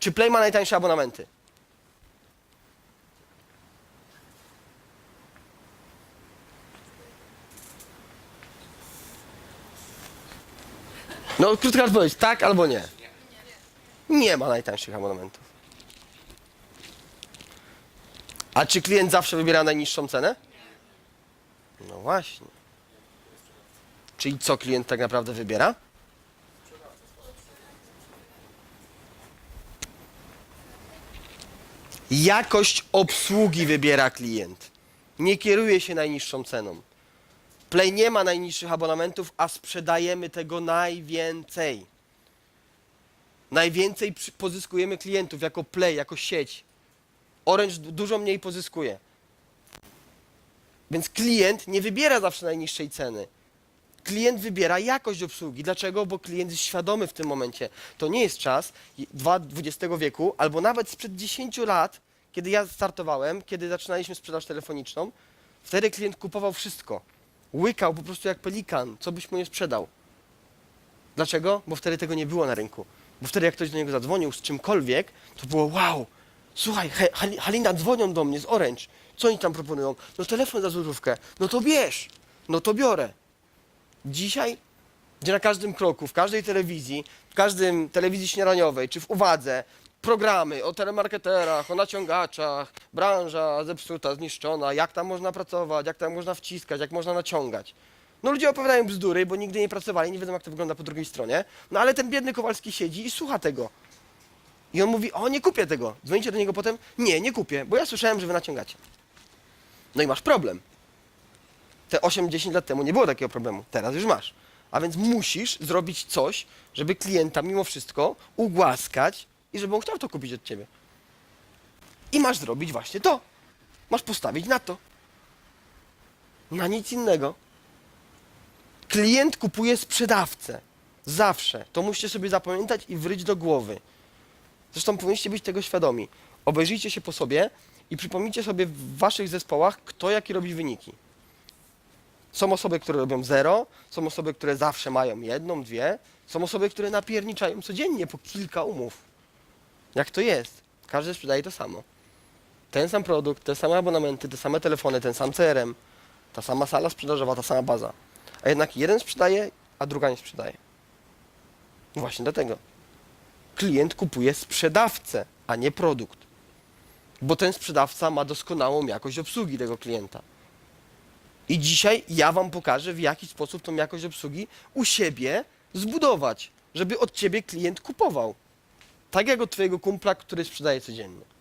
Czy Play ma najtańsze abonamenty? No, krótka odpowiedź, tak albo nie. Nie ma najtańszych abonamentów. A czy klient zawsze wybiera najniższą cenę? No właśnie. Czyli co klient tak naprawdę wybiera? Jakość obsługi wybiera klient. Nie kieruje się najniższą ceną. Play nie ma najniższych abonamentów, a sprzedajemy tego najwięcej. Najwięcej pozyskujemy klientów jako Play, jako sieć. Orange du- dużo mniej pozyskuje. Więc klient nie wybiera zawsze najniższej ceny. Klient wybiera jakość obsługi. Dlaczego? Bo klient jest świadomy w tym momencie. To nie jest czas XX wieku, albo nawet sprzed 10 lat, kiedy ja startowałem, kiedy zaczynaliśmy sprzedaż telefoniczną, wtedy klient kupował wszystko. Łykał po prostu jak pelikan, co byś mu nie sprzedał. Dlaczego? Bo wtedy tego nie było na rynku. Bo wtedy jak ktoś do niego zadzwonił z czymkolwiek, to było wow, słuchaj, he, Hali- Halina dzwonią do mnie z Orange. Co oni tam proponują? No telefon za złotówkę. No to bierz. No to biorę. Dzisiaj, gdzie na każdym kroku, w każdej telewizji, w każdym telewizji śniadaniowej, czy w uwadze, programy o telemarketerach, o naciągaczach, branża zepsuta, zniszczona, jak tam można pracować, jak tam można wciskać, jak można naciągać. No ludzie opowiadają bzdury, bo nigdy nie pracowali, nie wiedzą jak to wygląda po drugiej stronie. No ale ten biedny Kowalski siedzi i słucha tego. I on mówi, o nie kupię tego. Dzwonicie do niego potem, nie, nie kupię, bo ja słyszałem, że wy naciągacie. No i masz problem te 8-10 lat temu nie było takiego problemu. Teraz już masz. A więc musisz zrobić coś, żeby klienta mimo wszystko ugłaskać i żeby on chciał to kupić od ciebie. I masz zrobić właśnie to. Masz postawić na to. Na nic innego. Klient kupuje sprzedawcę. Zawsze. To musicie sobie zapamiętać i wryć do głowy. Zresztą powinniście być tego świadomi. Obejrzyjcie się po sobie i przypomnijcie sobie w waszych zespołach, kto jaki robi wyniki. Są osoby, które robią zero, są osoby, które zawsze mają jedną, dwie, są osoby, które napierniczają codziennie po kilka umów. Jak to jest? Każdy sprzedaje to samo. Ten sam produkt, te same abonamenty, te same telefony, ten sam CRM, ta sama sala sprzedażowa, ta sama baza. A jednak jeden sprzedaje, a druga nie sprzedaje. Właśnie dlatego. Klient kupuje sprzedawcę, a nie produkt. Bo ten sprzedawca ma doskonałą jakość obsługi tego klienta. I dzisiaj ja Wam pokażę, w jaki sposób tą jakość obsługi u siebie zbudować, żeby od Ciebie klient kupował. Tak jak od Twojego kumpla, który sprzedaje codziennie.